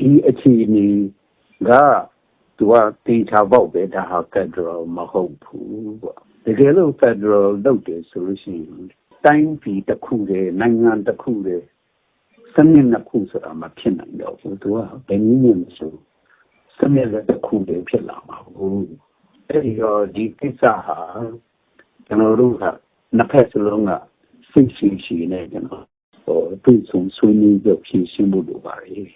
ဒီအခြေအနေကသူကတေချာပေါက်ပဲဒါဟာ Federal မဟုတ်ဘူးပေါ့တကယ်လို့ Federal လုပ်တယ်ဆိုလို့ရှိရင်တိုင်းပြည်တစ်ခုတည်းနိုင်ငံတစ်ခုတည်းစနစ်နှစ်ခုဆိုတာမဖြစ်နိုင်တော့ဘူးသူကဘယ်နည်းနဲ့မဆိုစနစ်တစ်ခုတည်းဖြစ်လာမှာဘူးအဲ့ဒီတော့ဒီကိစ္စဟာကျွန်တော်တို့ကနှစ်ဖက်စလုံးကစိတ်ရှိရှိနဲ့ကျွန်တော်ဟိုတွေ့ဆုံဆွေးနွေးကြဖြည့်ရှင်းဖို့လိုပါတယ်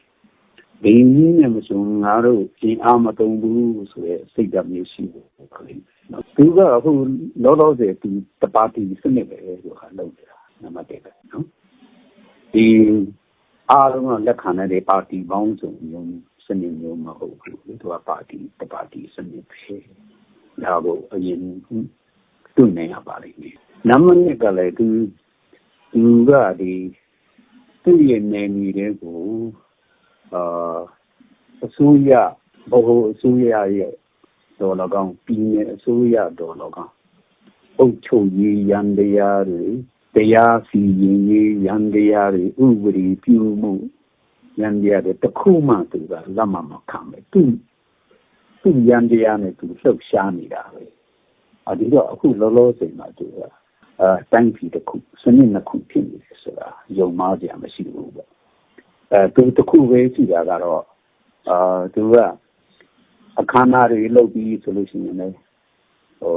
ဘယ်နည်းနဲ့မဆိုငါတို့အင်အားမတုံဘူးဆိုရဲစိတ်ဓာတ်မျိုးရှိဖို့ပါလိမ့်မယ်နော်သူကအခုလောလောဆယ်သူတပါတီစနစ်ပဲလို့ဟာလုပ်နေတာနံပါတ်1ပဲနော်ဒီအားလုံးကလက်ခံတဲ့ပါတီပေါင်းစုံမျိုးစနစ်မျိုးမဟုတ်ဘူးသူကပါတီတပါတီစနစ်ပဲဒါကိုအရင်တွေ့နေရပါလိမ့်မယ်နံပါတ်2ကလည်းသူသူကဒီသူ့ရဲ့နေမီတွေကို အာအစိုးရဘဟုအစိုးရရဲ့ဒေါ်လာကောင်ပြည်နယ်အစိုးရဒေါ်လာကောင်အုပ်ချုပ်ရေးရန်တရားတွေတရားစီရင်ရေးရန်တရားတွေဥပဒေပြုမှုရန်တရားတွေတခုမှသူကလက်မမခံပဲသူသူရန်တရားနဲ့သူလှုပ်ရှားနေတာပဲအဒီတော့အခုလောလောဆယ်မှာသူကအဲတိုင်းပြည်တစ်ခုစနစ်နှစ်ခုဖြစ်နေတယ်ဆိုတာယုံမှားကြမရှိဘူးပေါ့ အဲသူတစ်ခုပဲရှိတာကတော့အာသူကအခမ်းအနားတွေလုပ်ပြီးဆိုလို့ရှိရင်လည်းဟို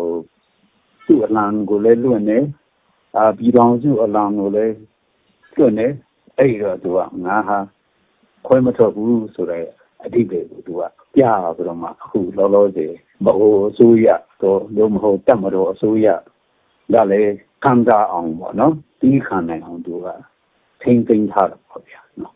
သူ့အလံကိုလည်းလွတ်နေအာပြည်တော်စုအလံကိုလည်းလွတ်နေအဲ့တော့သူကငါဟာခွဲမထွက်ဘူးဆိုတော့အတိတ်ကိုသူကပြရပြီးတော့မှအခုလောလောဆယ်ဘိုးအစိုးရတော့လုံးမဟုတ်တက်မတော်အစိုးရဒါလည်းခံစားအောင်ပေါ့နော်ဒီခံနိုင်အောင်သူကထိမ့်သိမ်းထားတယ်ပေါ့ဗျာနော်